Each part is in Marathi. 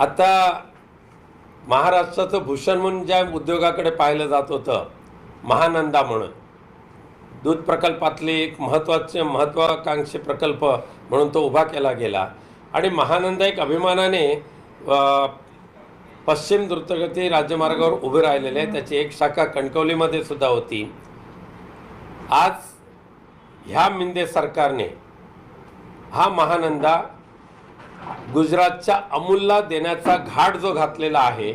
आता महाराष्ट्राचं भूषण म्हणून ज्या उद्योगाकडे पाहिलं जात होतं महानंदा म्हणून. दूध प्रकल्पातली एक महत्त्वाचे महत्त्वाकांक्षी प्रकल्प म्हणून तो उभा केला गेला. आणि महानंदा एक अभिमानाने पश्चिम द्रुतगती राज्यमार्गावर उभे राहिलेले आहे त्याची एक शाखा कणकवलीमध्ये सुद्धा होती. आज ह्या मिंदे सरकारने हा महानंदा गुजरातच्या अमूलला देण्याचा घाट जो घातलेला आहे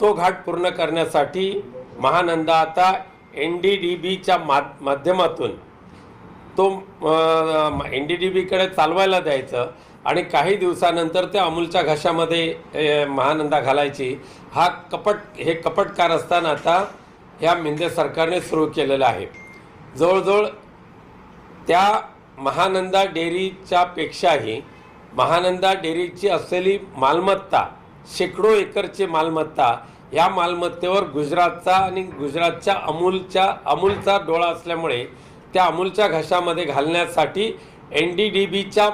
तो घाट पूर्ण करण्यासाठी महानंदा आता एन डी डी बीच्या मा माध्यमातून तो एन डी डी बीकडे चालवायला द्यायचं आणि काही दिवसानंतर ते अमूलच्या घशामध्ये महानंदा घालायची. हा कपट हे कपटकार असताना आता ह्या मिंदे सरकारने सुरू केलेलं आहे. जवळजवळ त्या महानंदा डेअरीच्या पेक्षाही महानंदा डेअरीची असलेली मालमत्ता शेकडो एकरची मालमत्ता या मालमत्तेवर गुजरातचा आणि गुजरातच्या अमूलच्या अमूलचा डोळा असल्यामुळे त्या अमूलच्या घशामध्ये घालण्यासाठी एन डी डी बीच्या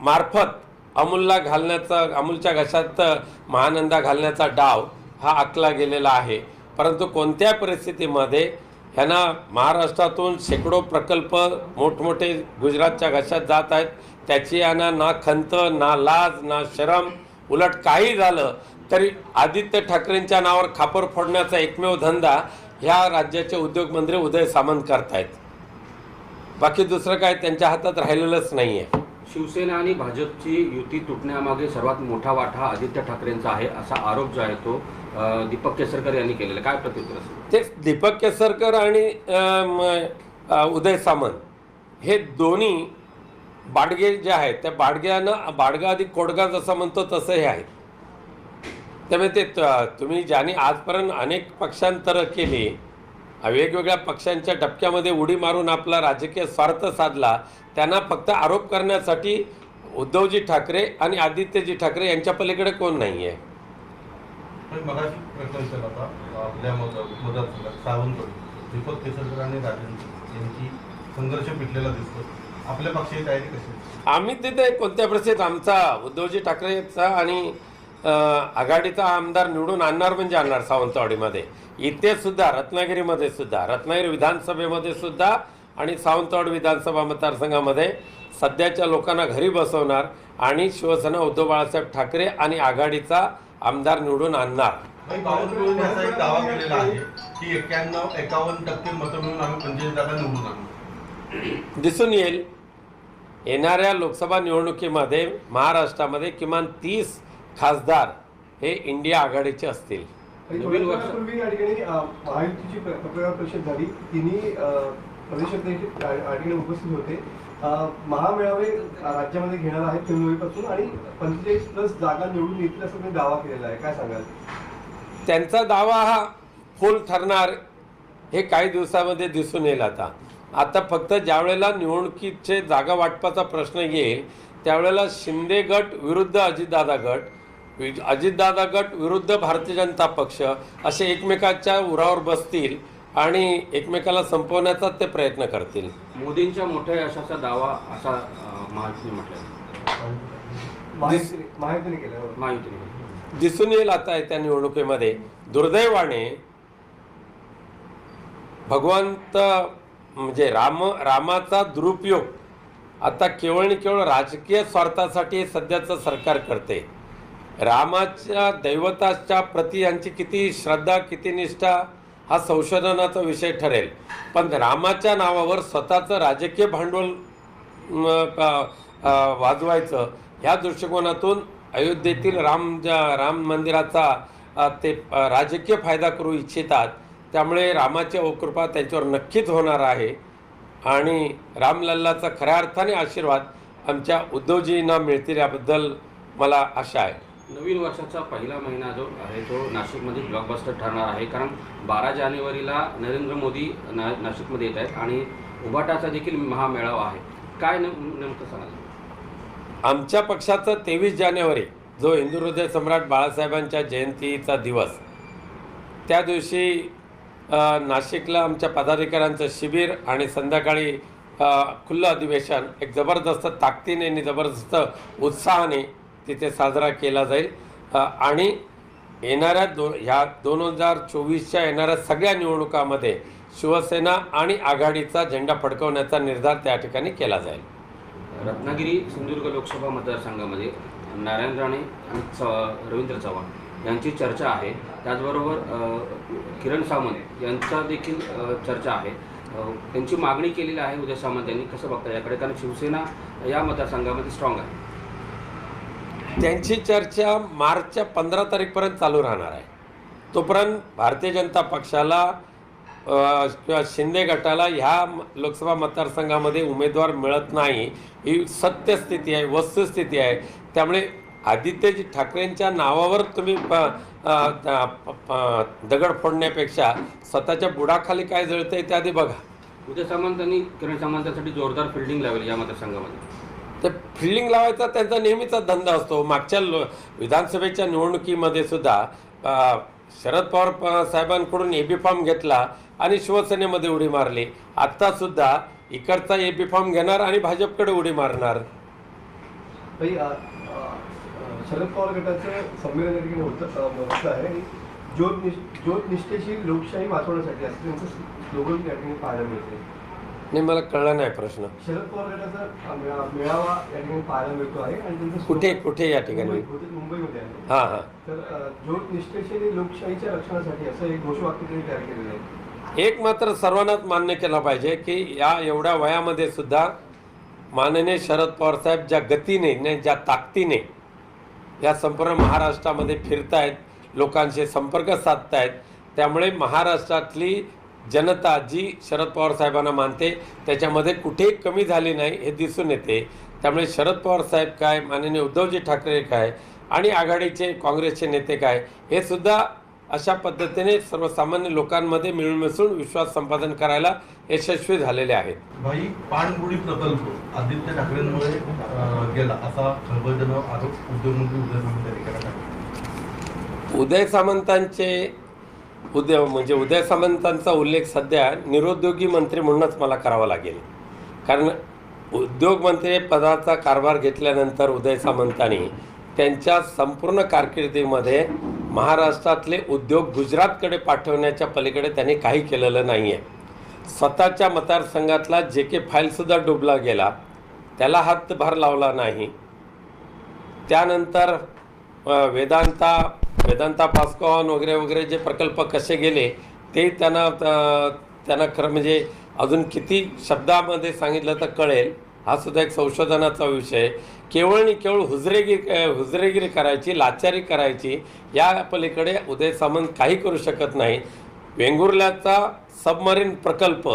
मार्फत अमूलला घालण्याचा अमूलच्या घशात महानंदा घालण्याचा डाव हा आखला गेलेला आहे. परंतु कोणत्या परिस्थितीमध्ये ह्यांना महाराष्ट्रातून शेकडो प्रकल्प मोठमोठे गुजरातच्या घशात जात आहेत त्याची यांना ना खंत ना लाज ना शरम. उलट काही झालं तरी आदित्य ठाकरेंच्या नावावर खापर फोडण्याचा एकमेव धंदा ह्या राज्याचे उद्योगमंत्री उदय सामंत करतायत. बाकी दुसरं काय त्यांच्या हातात राहिलेलंच नाही आहे शिवसेना आणि भाजपची युती तुटण्यामागे सर्वात मोठा वाटा आदित्य ठाकरेंचा आहे असा आरोप जो आहे तो दीपक केसरकर यांनी केलेला. काय असेल तेच दीपक केसरकर आणि उदय सामंत. हे दोन्ही बाडगे जे आहेत त्या बाडग्यानं बाडगा अधिक कोडगा जसं म्हणतो तसं हे आहे त्यामुळे ते तुम्ही ज्यांनी आजपर्यंत अनेक पक्षांतर केली वेगवेगळ्या पक्षांच्या टपक्यामध्ये उडी मारून आपला राजकीय स्वार्थ साधला त्यांना फक्त आरोप करण्यासाठी उद्धवजी ठाकरे आणि आदित्यजी ठाकरे यांच्या पलीकडे कोण नाही आहे दीपक केसरकर आणि यांची संघर्ष पिटलेला दिसतो. आपल्या पक्षाची तयारी कशी? आम्ही तिथे कोणत्या परिस्थितीत आमचा उद्धवजी ठाकरेचा आणि आघाडीचा आमदार निवडून आणणार म्हणजे आणणार सावंतवाडीमध्ये. इथे सुद्धा रत्नागिरीमध्ये सुद्धा रत्नागिरी विधानसभेमध्ये सुद्धा आणि सावंतवाडी विधानसभा मतदारसंघामध्ये सध्याच्या लोकांना घरी बसवणार आणि शिवसेना उद्धव बाळासाहेब ठाकरे आणि आघाडीचा आमदार निवडून आणणार. दावा केलेला आहे की एक्क्याण्णव एकावन्न टक्के मतं मिळून आम्ही पंचवीस जागा निवडून आणू दिसून येईल येणाऱ्या लोकसभा निवडणुकीमध्ये महाराष्ट्रामध्ये किमान तीस खासदार हे इंडिया आघाडीचे असतील. महायुतीची प- पत्रकार परिषद झाली. तिन्ही अ, प्रदेशाध्यक्ष त्या या ठिकाणी उपस्थित होते. अ, महामेळावे राज्यामध्ये घेणार आहे फेब्रुवारीपासून आणि पंचेचाळीस प्लस जागा निवडून येतील असं त्यांनी दावा केलेला आहे. काय सांगाल? त्यांचा दावा हा फोल ठरणार हे काही दिवसामध्ये दिसून येईल आता. आता फक्त ज्यावेळेला निवडणुकीचे जागा वाटपाचा प्रश्न येईल त्यावेळेला शिंदे गट विरुद्ध अजितदादा गट अजितदादा गट विरुद्ध भारतीय जनता पक्ष असे एकमेकाच्या उरावर बसतील आणि एकमेकाला संपवण्याचा ते प्रयत्न करतील. मोदींच्या मोठ्या यशाचा दावा असा महायुतीने केलं दिसून येईल आता त्या निवडणुकीमध्ये. दुर्दैवाने भगवंत म्हणजे राम रामाचा दुरुपयोग आता केवळ आणि केवळ राजकीय स्वार्थासाठी सध्याचं सरकार करते. रामाच्या दैवताच्या प्रती यांची किती श्रद्धा किती निष्ठा हा संशोधनाचा विषय ठरेल. पण रामाच्या नावावर स्वतःचं राजकीय भांडवल वाजवायचं ह्या दृष्टिकोनातून अयोध्येतील राम ज्या- राम मंदिराचा ते राजकीय फायदा करू इच्छितात त्यामुळे रामाची अवकृपा त्यांच्यावर नक्कीच होणार आहे. आणि रामलल्लाचा खऱ्या अर्थाने आशीर्वाद आमच्या उद्धवजींना मिळतील याबद्दल मला आशा आहे. नवीन वर्षाचा पहिला महिना जो आहे तो नाशिकमध्ये ब्लॉकबस्टर ठरणार आहे. कारण बारा जानेवारीला नरेंद्र मोदी ना नाशिकमध्ये येत आहेत आणि उभाटाचा देखील महामेळावा आहे. काय नेम- नेमकं सांगाल? आमच्या पक्षाचं तेवीस जानेवारी जो हिंदू हृदय सम्राट बाळासाहेबांच्या जयंतीचा दिवस त्या दिवशी नाशिकला आमच्या पदाधिकाऱ्यांचं शिबिर आणि संध्याकाळी खुलं अधिवेशन एक जबरदस्त ताकदीने आणि जबरदस्त उत्साहाने तिथे साजरा केला जाईल. आणि येणाऱ्या दो ह्या दोन हजार चोवीसच्या येणाऱ्या सगळ्या निवडणुकामध्ये शिवसेना आणि आघाडीचा झेंडा फडकवण्याचा निर्धार त्या ठिकाणी केला जाईल. रत्नागिरी सिंधुदुर्ग लोकसभा मतदारसंघामध्ये नारायण राणे आणि च रवींद्र चव्हाण यांची चर्चा आहे. त्याचबरोबर किरण सावंत यांचा देखील चर्चा आहे. त्यांची मागणी केलेली आहे उदय सामंत यांनी. कसं बघता याकडे? कारण शिवसेना या मतदारसंघामध्ये स्ट्रॉंग आहे. त्यांची चर्चा मार्चच्या पंधरा तारीखपर्यंत चालू राहणार आहे. तोपर्यंत भारतीय जनता पक्षाला किंवा शिंदे गटाला ह्या म- लोकसभा मतदारसंघामध्ये उमेदवार मिळत नाही. ही सत्यस्थिती आहे वस्तुस्थिती आहे. त्यामुळे आदित्यजी ठाकरेंच्या नावावर तुम्ही प- दगड फोडण्यापेक्षा स्वतःच्या बुडाखाली काय जळतंय ते आधी बघा. उदय सामंत यांनी किरण सामंतांसाठी जोरदार फिल्डिंग लावली या मतदारसंघामध्ये. तर फिल्डिंग लावायचा त्यांचा नेहमीचा धंदा असतो. मागच्या लो विधानसभेच्या निवडणुकीमध्ये सुद्धा शरद पवार साहेबांकडून ए बी फॉर्म घेतला आणि शिवसेनेमध्ये उडी मारली. आत्ता सुद्धा इकडचा ए बी फॉर्म घेणार आणि भाजपकडे उडी मारणार. शरद पवार गटाचं संमेलन या ठिकाणी होतं आहे. आणि ज्योत निष्ठ ज्योत निष्ठेची लोकशाही वाचवण्यासाठी असं त्यांचं स्लोगन या ठिकाणी पाहायला मिळते नाही मला कळलं नाही प्रश्न. शरद पवार गटाचा मेळावा या ठिकाणी पाहायला मिळतो आहे आणि त्यांचं कुठे कुठे या ठिकाणी? मुंबईमध्ये आहे. हां हां. तर अ, ज्योत निष्ठेची आणि लोकशाहीच्या रक्षणासाठी असं एक घोषवाक्य त्यांनी तयार केलेलं आहे. एक मात्र सर्वांनाच मान्य केलं पाहिजे की या एवढ्या वयामध्ये सुद्धा माननीय शरद पवार साहेब ज्या गतीने ज्या ताकदीने या संपूर्ण महाराष्ट्रामध्ये फिरतायत लोकांशी संपर्क साधतायत. त्यामुळे महाराष्ट्रातली जनता जी शरद पवार साहेबांना मानते त्याच्यामध्ये कुठेही कमी झाली नाही हे दिसून येते. त्यामुळे शरद पवार साहेब काय माननीय उद्धवजी ठाकरे काय आणि आघाडीचे काँग्रेसचे नेते काय हे सुद्धा अशा पद्धतीने सर्वसामान्य लोकांमध्ये मिळून मिसळून विश्वास संपादन करायला यशस्वी झालेले आहेत भाई पाणबुडी प्रकल्प आदित्य ठाकरेंमुळे गेला असा खळबळजनक आरोप उद्योगमंत्री उदय सामंत. उदय सामंतांचे उदय म्हणजे उदय सामंतांचा उल्लेख सध्या निरुद्योगी मंत्री म्हणूनच मला करावा लागेल कारण उद्योगमंत्री पदाचा कारभार घेतल्यानंतर उदय सामंतांनी त्यांच्या संपूर्ण कारकिर्दीमध्ये महाराष्ट्रातले उद्योग गुजरातकडे पाठवण्याच्या पलीकडे त्यांनी काही केलेलं नाही आहे स्वतःच्या मतदारसंघातला जे के फाईलसुद्धा डुबला गेला. त्याला हातभार लावला नाही. त्यानंतर वेदांता वेदांता पास्कॉन वगैरे वगैरे जे प्रकल्प कसे गेले ते त्यांना त्यांना खरं म्हणजे अजून किती शब्दामध्ये सांगितलं तर कळेल. हा सुद्धा एक संशोधनाचा विषय. केवळ आणि केवळ हुजरेगिरी हुजरेगिरी करायची लाचारी करायची या पलीकडे उदय सामंत काही करू शकत नाही. वेंगुर्ल्याचा सबमरीन प्रकल्प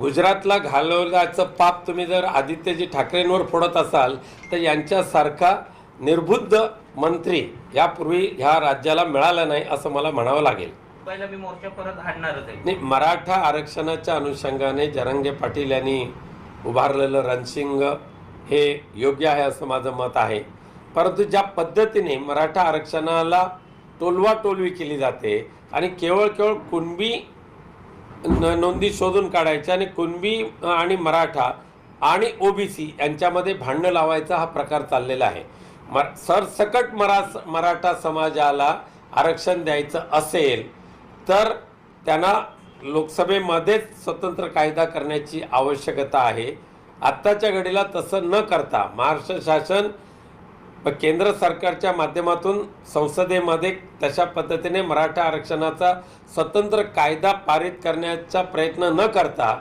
गुजरातला घालवल्याचं पाप तुम्ही जर आदित्यजी ठाकरेंवर फोडत असाल तर यांच्यासारखा निर्बुद्ध मंत्री यापूर्वी ह्या राज्याला मिळाला नाही असं मला म्हणावं लागेल. पहिला मी मोर्चा परत आहे. नाही मराठा आरक्षणाच्या अनुषंगाने जरांगे पाटील यांनी उभारलेलं रणसिंग हे योग्य आहे असं माझं मत आहे. परंतु ज्या पद्धतीने मराठा आरक्षणाला टोलवा टोलवी केली जाते आणि केवळ केवळ कुणबी न नोंदी शोधून काढायच्या आणि कुणबी आणि मराठा आणि ओबीसी यांच्यामध्ये भांडणं लावायचा हा प्रकार चाललेला आहे. म सरसकट मरा मराठा समाजाला आरक्षण द्यायचं असेल तर त्यांना लोकसभेमध्येच स्वतंत्र कायदा करण्याची आवश्यकता आहे. आत्ताच्या घडीला तसं न करता महाराष्ट्र शासन व केंद्र सरकारच्या माध्यमातून संसदेमध्ये तशा पद्धतीने मराठा आरक्षणाचा स्वतंत्र कायदा पारित करण्याचा प्रयत्न न करता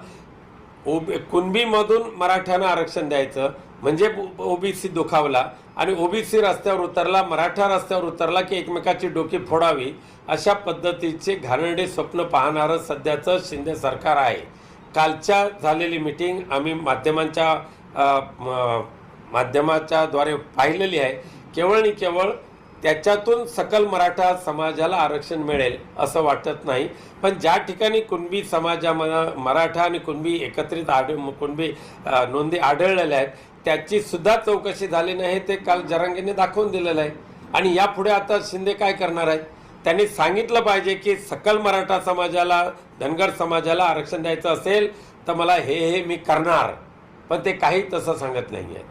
ओबी कुणबीमधून मराठ्यांना आरक्षण द्यायचं. म्हणजे ओबीसी दुखावला आणि ओबीसी रस्त्यावर उतरला मराठा रस्त्यावर उतरला की एकमेकाची डोकी फोडावी अशा पद्धतीचे घाणेरडे स्वप्न पाहणारं सध्याचं शिंदे सरकार आहे. कालच्या झालेली मिटिंग आम्ही माध्यमांच्या माध्यमाच्या द्वारे पाहिलेली आहे. केवळ आणि केवळ त्याच्यातून सकल मराठा समाजाला आरक्षण मिळेल असं वाटत नाही. पण ज्या ठिकाणी कुणबी समाजामध्ये मराठा आणि कुणबी एकत्रित आढ कुणबी नोंदी आढळलेल्या आहेत त्याची सुद्धा चौकशी झाली नाही ते काल जरांगेने दाखवून दिलेलं आहे. आणि यापुढे आता शिंदे काय करणार आहेत त्यांनी सांगितलं पाहिजे की सकल मराठा समाजाला धनगर समाजाला आरक्षण द्यायचं असेल तर मला हे हे मी करणार. पण ते काही तसं सांगत नाही आहे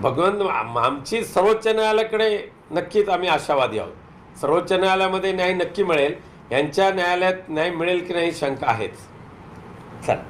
भगवंत आम- आमची सर्वोच्च न्यायालयाकडे नक्कीच आम्ही आशावादी आहोत. सर्वोच्च न्यायालयामध्ये न्याय नक्की मिळेल. यांच्या न्यायालयात न्याय मिळेल की नाही शंका आहेच. चला.